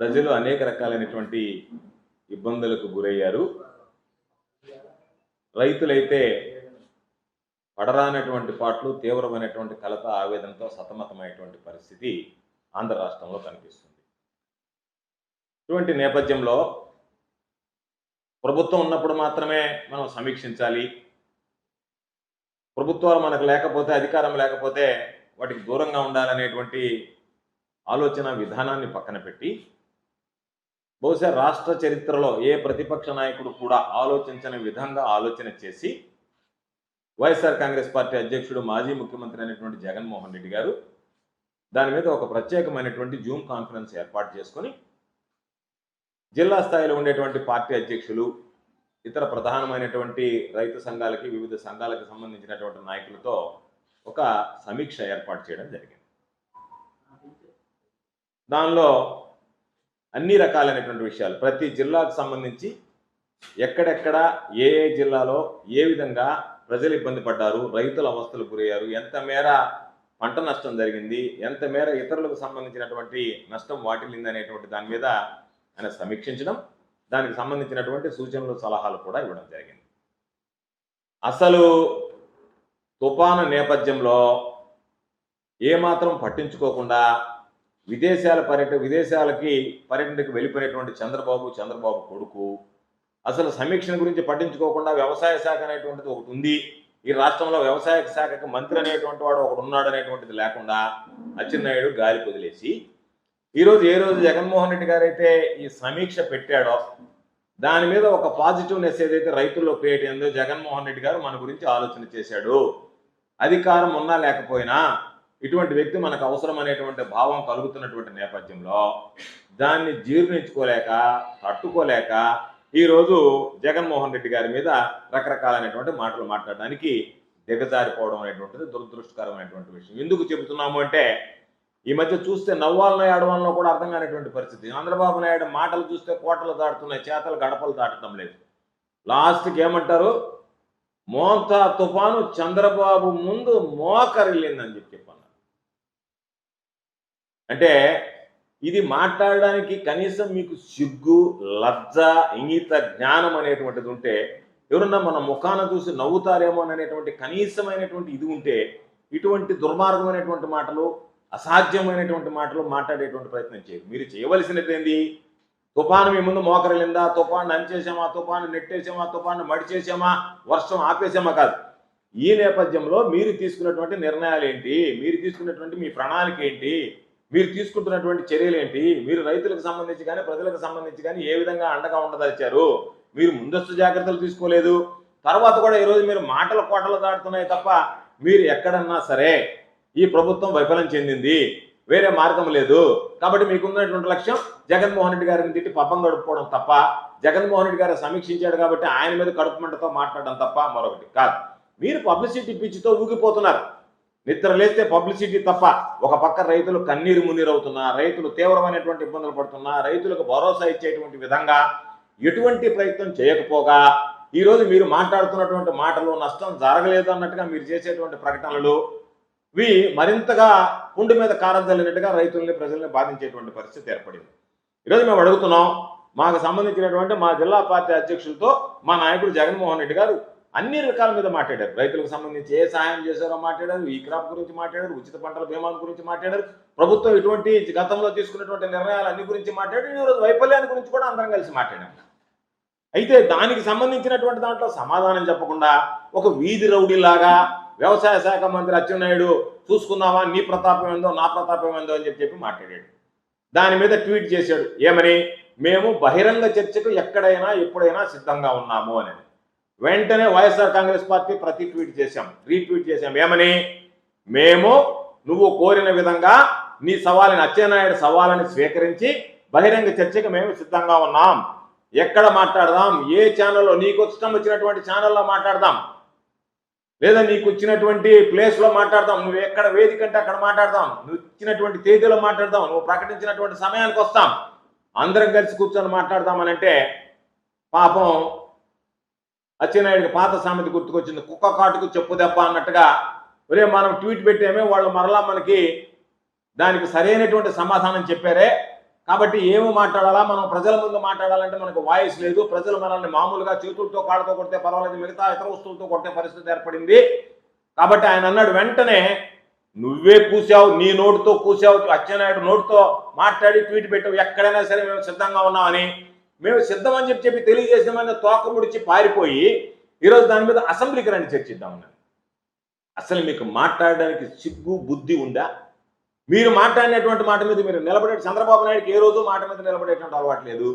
ప్రజలు అనేక రకాలైనటువంటి ఇబ్బందులకు గురయ్యారు. రైతులైతే పడరానటువంటి పాటలు తీవ్రమైనటువంటి కలత ఆవేదనతో సతమతమైనటువంటి పరిస్థితి ఆంధ్ర రాష్ట్రంలో కనిపిస్తుంది. ఇటువంటి నేపథ్యంలో ప్రభుత్వం ఉన్నప్పుడు మాత్రమే మనం సమీక్షించాలి. ప్రభుత్వాలు మనకు లేకపోతే అధికారం లేకపోతే వాటికి దూరంగా ఉండాలనేటువంటి ఆలోచన విధానాన్ని పక్కన పెట్టి బహుశా రాష్ట్ర చరిత్రలో ఏ ప్రతిపక్ష నాయకుడు కూడా ఆలోచించని విధంగా ఆలోచన చేసి వైఎస్ఆర్ కాంగ్రెస్ పార్టీ అధ్యక్షుడు మాజీ ముఖ్యమంత్రి అయినటువంటి జగన్మోహన్ రెడ్డి గారు దాని మీద ఒక ప్రత్యేకమైనటువంటి జూమ్ కాన్ఫరెన్స్ ఏర్పాటు చేసుకొని జిల్లా స్థాయిలో ఉండేటువంటి పార్టీ అధ్యక్షులు ఇతర ప్రధానమైనటువంటి రైతు సంఘాలకి వివిధ సంఘాలకు సంబంధించినటువంటి నాయకులతో ఒక సమీక్ష ఏర్పాటు చేయడం జరిగింది. దానిలో అన్ని రకాలైనటువంటి విషయాలు. ప్రతి జిల్లాకు సంబంధించి ఎక్కడెక్కడ ఏ ఏ జిల్లాలో ఏ విధంగా ప్రజలు ఇబ్బంది పడ్డారు రైతుల అవస్థలు గురయ్యారు ఎంత మేర పంట నష్టం జరిగింది ఎంత మేర ఇతరులకు సంబంధించినటువంటి నష్టం వాటిల్లింది అనేటువంటి దాని మీద ఆయన సమీక్షించడం దానికి సంబంధించినటువంటి సూచనలు సలహాలు కూడా ఇవ్వడం జరిగింది. అసలు తుఫాను నేపథ్యంలో ఏమాత్రం పట్టించుకోకుండా విదేశాల పర్యటన విదేశాలకి పర్యటనకు వెళ్ళిపోయినటువంటి చంద్రబాబు చంద్రబాబు కొడుకు. అసలు సమీక్షణ గురించి పట్టించుకోకుండా వ్యవసాయ శాఖ అనేటువంటిది ఒకటి ఉంది. ఈ రాష్ట్రంలో వ్యవసాయ శాఖకు మంత్రి అనేటువంటి వాడు ఒకడు ఉన్నాడు అనేటువంటిది లేకుండా అచ్చెన్నాయుడు గాలి వదిలేసి ఈరోజు ఏ రోజు జగన్మోహన్ రెడ్డి గారు అయితే ఈ సమీక్ష పెట్టాడో దాని మీద ఒక పాజిటివ్నెస్ ఏదైతే రైతుల్లో క్రియేట్ అయిందో జగన్మోహన్ రెడ్డి గారు మన గురించి ఆలోచన చేశాడు. అధికారం ఉన్నా లేకపోయినా ఇటువంటి వ్యక్తి మనకు అవసరం అనేటువంటి భావం కలుగుతున్నటువంటి నేపథ్యంలో దాన్ని జీర్ణించుకోలేక తట్టుకోలేక ఈరోజు జగన్మోహన్ రెడ్డి గారి మీద రకరకాలైనటువంటి మాటలు మాట్లాడడానికి దిగజారిపోవడం అనేటువంటిది దురదృష్టకరమైనటువంటి విషయం. ఎందుకు చెబుతున్నాము అంటే ఈ మధ్య చూస్తే నవ్వాలనో ఏడవాలనో కూడా అర్థం కానిటువంటి పరిస్థితి. చంద్రబాబు నాయుడు మాటలు చూస్తే కోటలు దాటుతున్నాయి చేతలు గడపలు దాటడం లేదు. లాస్ట్కి ఏమంటారు? మోంతా తుఫాను చంద్రబాబు ముందు మోకరిల్లిందని చెప్పి అంటే ఇది మాట్లాడడానికి కనీసం మీకు సిగ్గు లజ్జ ఇంగిత జ్ఞానం అనేటువంటిది ఉంటే ఎవరన్నా మన ముఖాన చూసి నవ్వుతారేమో అనేటువంటి కనీసమైనటువంటి ఇది ఉంటే ఇటువంటి దుర్మార్గమైనటువంటి మాటలు అసాధ్యమైనటువంటి మాటలు మాట్లాడేటువంటి ప్రయత్నం చేయరు మీరు చేయవలసినది ఏంది? తుఫాను మీ ముందు మోకరలిందా తుఫాను అంచేసామా తుఫాను నెట్టేసామా తుఫాను మడిచేసామా వర్షం ఆపేసామా కాదు. ఈ నేపథ్యంలో మీరు తీసుకున్నటువంటి నిర్ణయాలు ఏంటి? మీరు తీసుకున్నటువంటి మీ ప్రణాళిక ఏంటి? మీరు తీసుకుంటున్నటువంటి చర్యలు ఏంటి? మీరు రైతులకు సంబంధించి కానీ ప్రజలకు సంబంధించి కానీ ఏ విధంగా అండగా ఉండదలిచారు మీరు ముందస్తు జాగ్రత్తలు తీసుకోలేదు. తర్వాత కూడా ఈరోజు మీరు మాటల కోటలు దాటుతున్నాయి తప్ప మీరు ఎక్కడన్నా సరే ఈ ప్రభుత్వం వైఫలం చెందింది. వేరే మార్గం లేదు. కాబట్టి మీకున్నటువంటి లక్ష్యం జగన్మోహన్ రెడ్డి గారిని తిట్టి పబ్బం గడుపుకోవడం తప్ప జగన్మోహన్ రెడ్డి గారు సమీక్షించాడు కాబట్టి ఆయన మీద కడుపు మంటతో మాట్లాడడం తప్ప మరొకటి కాదు. మీరు పబ్లిసిటీ పిచ్చితో ఊగిపోతున్నారు. నిద్ర లేస్తే పబ్లిసిటీ తప్ప ఒక పక్క రైతులు కన్నీరు మున్నీరు అవుతున్నా రైతులు తీవ్రమైనటువంటి ఇబ్బందులు పడుతున్నా రైతులకు భరోసా ఇచ్చేటువంటి విధంగా ఎటువంటి ప్రయత్నం చేయకపోగా ఈరోజు మీరు మాట్లాడుతున్నటువంటి మాటలు నష్టం జరగలేదు అన్నట్టుగా మీరు చేసేటువంటి ప్రకటనలు ఇవి మరింతగా పుండు మీద కారం చల్లినట్టుగా రైతుల్ని ప్రజల్ని బాధించేటువంటి పరిస్థితి ఏర్పడింది. ఈరోజు మేము అడుగుతున్నాం మాకు సంబంధించినటువంటి మా జిల్లా పార్టీ అధ్యక్షులతో మా నాయకుడు జగన్మోహన్ రెడ్డి గారు అన్ని రకాల మీద మాట్లాడారు. రైతులకు సంబంధించి ఏ సహాయం చేశారో మాట్లాడారు ఈ క్రాప్ గురించి మాట్లాడారు ఉచిత పంటల బీమాల గురించి మాట్లాడారు. ప్రభుత్వం ఇటువంటి గతంలో తీసుకున్నటువంటి నిర్ణయాలు అన్ని గురించి మాట్లాడారు. ఈరోజు వైఫల్యాన్ని గురించి కూడా అందరం కలిసి మాట్లాడాం. అయితే దానికి సంబంధించినటువంటి దాంట్లో సమాధానం చెప్పకుండా ఒక వీధి రౌడీలాగా వ్యవసాయ శాఖ మంత్రి అచ్చెన్నాయుడు చూసుకుందామా నీ ప్రతాపం ఏందో నా ప్రతాపం ఏందో అని చెప్పి చెప్పి మాట్లాడాడు. దాని మీద ట్వీట్ చేశాడు. ఏమని? మేము బహిరంగ చర్చకు ఎక్కడైనా ఎప్పుడైనా సిద్ధంగా ఉన్నాము అని వెంటనే వైఎస్ఆర్ కాంగ్రెస్ పార్టీ ప్రతి ట్వీట్ చేశాం రీట్వీట్ చేశాం. ఏమని? మేము నువ్వు కోరిన విధంగా నీ సవాలుని అచ్చెన్నాయుడు సవాలని స్వీకరించి బహిరంగ చర్చకు మేము సిద్ధంగా ఉన్నాం. ఎక్కడ మాట్లాడదాం? ఏ ఛానల్లో నీకు ఇష్టం వచ్చినటువంటి ఛానల్లో మాట్లాడదాం. లేదా నీకు వచ్చినటువంటి ప్లేస్లో మాట్లాడదాం. నువ్వు ఎక్కడ వేదిక అంటే అక్కడ మాట్లాడదాం. నువ్వు ఇచ్చినటువంటి తేదీలో మాట్లాడదాం. నువ్వు ప్రకటించినటువంటి సమయానికి వస్తాం. అందరం కలిసి కూర్చొని మాట్లాడదామని అంటే పాపం అచ్చెన్నాయుడికి పాత సామెత గుర్తుకొచ్చింది కుక్క కాటుకు చెప్పు దెబ్బ అన్నట్టుగా. ఒరే మనం ట్వీట్ పెట్టామే వాళ్ళు మరలా మనకి దానికి సరైనటువంటి సమాధానం చెప్పారే. కాబట్టి ఏమి మాట్లాడాలా మనం ప్రజల ముందు మాట్లాడాలంటే మనకు వాయిస్ లేదు. ప్రజలు మనల్ని మామూలుగా చేతులతో కాళ్ళతో కొడితే పర్వాలేదు మిగతా ఇతర వస్తువులతో కొట్టే పరిస్థితి ఏర్పడింది. కాబట్టి ఆయన అన్నాడు వెంటనే నువ్వే కూసావు నీ నోటితో కూసావు అచ్చెన్నాయుడు నోటుతో మాట్లాడి ట్వీట్ పెట్టావు ఎక్కడైనా సరే మేము సిద్ధంగా ఉన్నామని మేము సిద్ధమని చెప్పి చెప్పి తెలియజేసామని తోక ముడిచి పారిపోయి ఈరోజు దాని మీద అసెంబ్లీకి రండి చర్చిద్దామన్నాను అసలు మీకు మాట్లాడడానికి సిగ్గు బుద్ధి ఉందా? మీరు మాట్లాడినటువంటి మాట మీద మీరు నిలబడే చంద్రబాబు నాయుడుకి ఏ రోజు మాట మీద నిలబడేటువంటి అలవాటు లేదు.